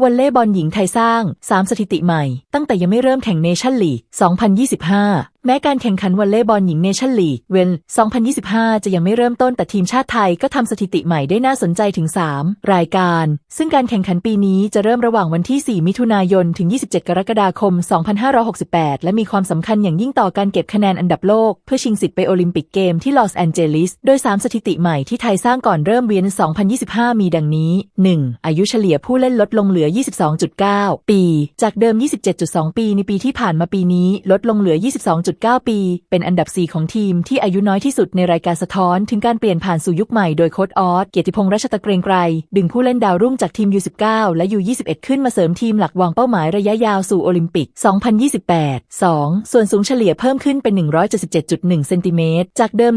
วอลเล่บอลหญิงไทยสร้าง 3 สถิติใหม่ ตั้งแต่ยังไม่เริ่มแข่งเนชั่นลีก 2025 แม้การแข่งขันวอลเลย์บอลหญิงเนชั่นลีกเวน 2025 จะยังไม่เริ่มต้นแต่ทีมชาติไทยก็ทำสถิติใหม่ได้น่าสนใจถึง 3 รายการ ซึ่งการแข่งขันปีนี้จะเริ่มระหว่างวันที่ 4 มิถุนายน ถึง 27 กรกฎาคม 2568 และมีความสำคัญอย่างยิ่งต่อการเก็บคะแนนอันดับโลก เพื่อชิงสิทธิ์ไปโอลิมปิกเกมที่ลอสแอนเจลิส โดย 3 สถิติใหม่ที่ไทยสร้างก่อนเริ่มเวียน 2025 มีดังนี้ 1. อายุเฉลี่ยผู้เล่นลดลงเหลือ 22.9 ปี จากเดิม 27.2 ปีในปีที่ผ่านมาปีนี้ลดลงเหลือ 22.9 9 ปี เป็นอันดับ 4 ของทีมที่อายุน้อยที่สุดในรายการสะท้อนถึงการเปลี่ยนผ่านสู่ยุคใหม่โดยโค้ดออสเกียรติพงษ์รัชตะเกรงไกร ดึงผู้เล่นดาวรุ่งจากทีม U19 และ U21 ขึ้นมาเสริมทีมหลักวางเป้าหมายระยะยาวสู่โอลิมปิก 2028 2. ส่วนสูงเฉลี่ยเพิ่มขึ้นเป็น 177.1 เซนติเมตร จากเดิม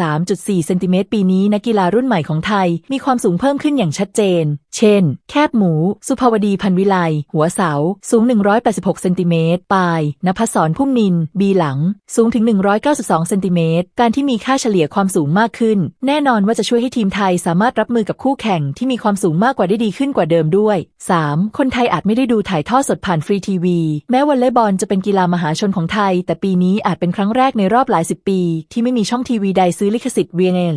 173.4 เซนติเมตร ปีนี้นักกีฬารุ่นใหม่ของไทย มีความสูงเพิ่มขึ้นอย่างชัดเจน เช่น แคบหมู สุภาวดีพันวิไล หัวเสา สูง 186 เซนติเมตร ปลาย นภัสรพุ่มนิน บีหลง สูงถึง 192 เซนติเมตร การที่มีค่าเฉลี่ยความสูงมากขึ้น แน่นอนว่าจะช่วยให้ทีมไทยสามารถรับมือกับคู่แข่งที่มีความสูงมากกว่าได้ดีขึ้นกว่าเดิมด้วย 3. คนไทยอาจไม่ได้ดูถ่ายทอดสดผ่านฟรีทีวี แม้วอลเลย์บอลจะเป็นกีฬามหาชนของไทย แต่ปีนี้อาจเป็นครั้งแรกในรอบหลายสิบปี ที่ไม่มีช่องทีวีใดซื้อลิขสิทธิ์ VNL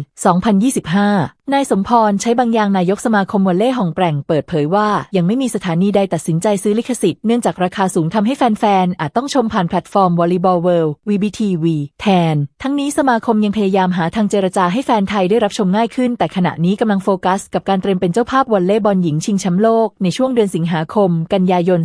2025 นายสมพรใช้บางอย่างนายกสมาคมวอลเลย์ห่องแปร่งเปิดเผยว่า ยังไม่มีสถานีใดตัดสินใจซื้อลิขสิทธิ์เนื่องจากราคาสูงทำให้แฟนๆอาจต้องชมผ่านแพลตฟอร์ม Volleyball World VBTV แทน ทั้งนี้สมาคมยังพยายามหาทางเจรจาให้แฟนไทยได้รับชมง่ายขึ้น แต่ขณะนี้กำลังโฟกัส กับการเตรียมเป็นเจ้าภาพวอลเลย์บอลหญิงชิงแชมป์โลก ในช่วงเดือนสิงหาคม กันยายน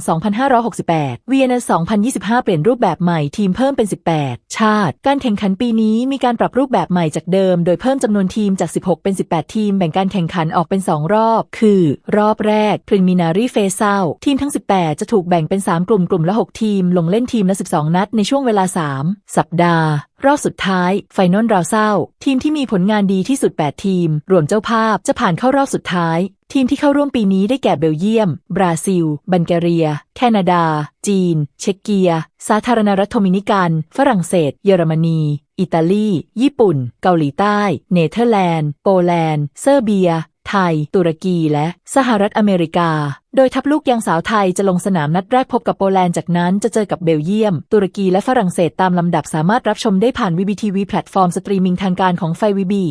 2568 VNL 2025 เปลี่ยนรูปแบบใหม่ทีมเพิ่มเป็น 18 ชาติ การแข่งขันปีนี้มีการปรับรูปแบบใหม่จากเดิม โดยเพิ่มจำนวนทีมจาก 16 เป็น 18 ทีม แบ่งการแข่งขันออกเป็น 2 รอบ คือ รอบแรก Preliminary Phase Out ทีมทั้ง 18 จะถูกแบ่งเป็น 3 กลุ่มกลุ่มละ 6 ทีม ลงเล่นทีมละ 12 นัดในช่วงเวลา3 สัปดาห์ รอบสุดท้าย ไฟนอลราวเศร้า ทีมที่มีผลงานดีที่สุด 8 ทีม รวมเจ้าภาพจะผ่านเข้ารอบสุดท้าย ทีมที่เข้าร่วมปีนี้ได้แก่เบลเยียม บราซิล บัลแกเรีย แคนาดา จีน เช็กเกีย สาธารณรัฐโดมินิกัน ฝรั่งเศส เยอรมนี อิตาลี ญี่ปุ่น เกาหลีใต้ เนเธอร์แลนด์ โปแลนด์ เซอร์เบีย ไทย ตุรกีและสหรัฐอเมริกา โดยทัพลูกยางสาวไทยจะลงสนามนัดแรกพบกับโปแลนด์จากนั้นจะเจอกับเบลเยียม ตุรกีและฝรั่งเศสตามลำดับสามารถรับชมได้ผ่านวีบีทีวีแพลตฟอร์มสตรีมมิ่งทางการของไฟวีบี